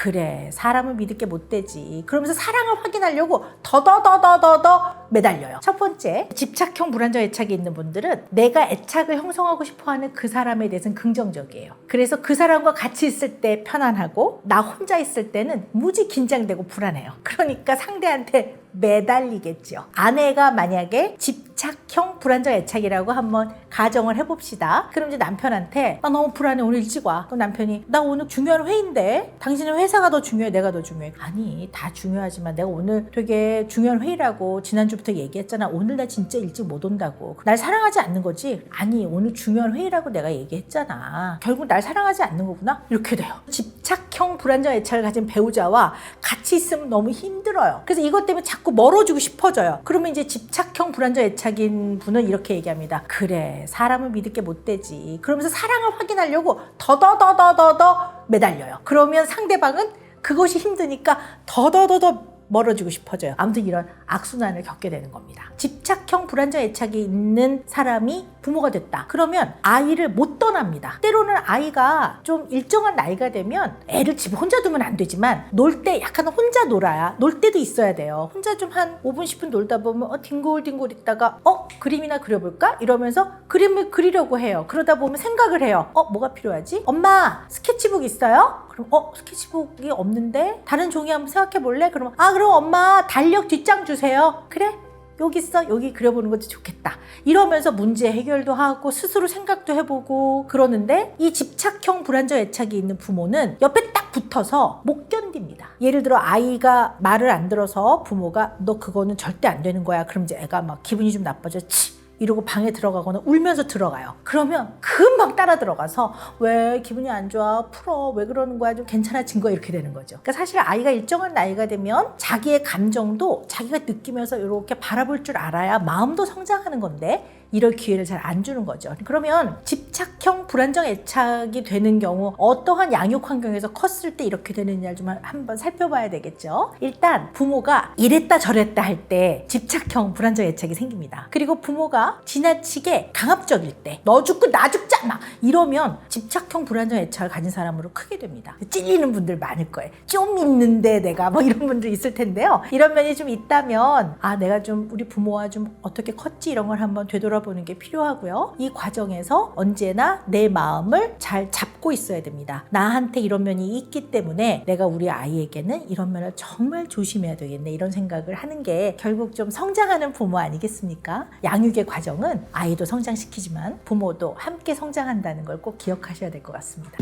그래 사람을 믿을 게 못 되지. 그러면서 사랑을 확인하려고 더더더더더더 매달려요. 첫 번째 집착형 불안정 애착이 있는 분들은 내가 애착을 형성하고 싶어하는 그 사람에 대해서는 긍정적이에요. 그래서 그 사람과 같이 있을 때 편안하고 나 혼자 있을 때는 무지 긴장되고 불안해요. 그러니까 상대한테 매달리겠죠. 아내가 만약에 집착형 불안정 애착이라고 한번 가정을 해봅시다. 그럼 이제 남편한테 나 너무 불안해 오늘 일찍 와. 그럼 남편이 나 오늘 중요한 회의인데 당신은 회사가 더 중요해 내가 더 중요해. 아니 다 중요하지만 내가 오늘 되게 중요한 회의라고 지난주부터 얘기했잖아. 오늘 나 진짜 일찍 못 온다고. 날 사랑하지 않는 거지? 아니 오늘 중요한 회의라고 내가 얘기했잖아. 결국 날 사랑하지 않는 거구나? 이렇게 돼요. 집착형 불안정 애착을 가진 배우자와 같이 있으면 너무 힘들어요. 그래서 이것 때문에 자꾸 멀어지고 싶어져요. 그러면 이제 집착형 불안정 애착인 분은 이렇게 얘기합니다. 그래, 사람을 믿을 게 못 되지. 그러면서 사랑을 확인하려고 더더더더더더 매달려요. 그러면 상대방은 그것이 힘드니까 더더더더 멀어지고 싶어져요. 아무튼 이런 악순환을 겪게 되는 겁니다. 집착형 불안정 애착이 있는 사람이 부모가 됐다. 그러면 아이를 못 떠납니다. 때로는 아이가 좀 일정한 나이가 되면 애를 집에 혼자 두면 안 되지만 놀 때 약간 혼자 놀아야 놀 때도 있어야 돼요. 혼자 좀 한 5분 10분 놀다 보면 어 뒹굴뒹굴 있다가 어 그림이나 그려볼까 이러면서 그림을 그리려고 해요. 그러다 보면 생각을 해요. 어 뭐가 필요하지? 엄마 스케치북 있어요? 그럼 어 스케치북이 없는데 다른 종이 한번 생각해 볼래? 그러면 아 그럼 엄마 달력 뒷장 주세요. 그래? 여기 있어 여기 그려보는 것도 좋겠다. 이러면서 문제 해결도 하고 스스로 생각도 해보고 그러는데 이 집착형 불안정 애착이 있는 부모는 옆에 딱 붙어서 못 견딥니다. 예를 들어 아이가 말을 안 들어서 부모가 너 그거는 절대 안 되는 거야. 그럼 이제 애가 막 기분이 좀 나빠져. 치 이러고 방에 들어가거나 울면서 들어가요. 그러면 금방 따라 들어가서 왜 기분이 안 좋아? 풀어. 왜 그러는 거야? 좀 괜찮아진 거야? 이렇게 되는 거죠. 그러니까 사실 아이가 일정한 나이가 되면 자기의 감정도 자기가 느끼면서 이렇게 바라볼 줄 알아야 마음도 성장하는 건데 이럴 기회를 잘 안 주는 거죠. 그러면 집착형 불안정 애착이 되는 경우 어떠한 양육 환경에서 컸을 때 이렇게 되느냐를 좀 한번 살펴봐야 되겠죠. 일단 부모가 이랬다 저랬다 할 때 집착형 불안정 애착이 생깁니다. 그리고 부모가 지나치게 강압적일 때 너 죽고 나 죽자 막 이러면 집착형 불안정 애착을 가진 사람으로 크게 됩니다. 찔리는 분들 많을 거예요. 좀 있는데 내가 뭐 이런 분들 있을 텐데요. 이런 면이 좀 있다면 아 내가 좀 우리 부모와 좀 어떻게 컸지 이런 걸 한번 되 돌아보는 게 필요하고요. 이 과정에서 언제나 내 마음을 잘 잡고 있어야 됩니다. 나한테 이런 면이 있기 때문에 내가 우리 아이에게는 이런 면을 정말 조심해야 되겠네 이런 생각을 하는 게 결국 좀 성장하는 부모 아니겠습니까? 양육의 과정은 아이도 성장시키지만 부모도 함께 성장한다는 걸 꼭 기억하셔야 될 것 같습니다.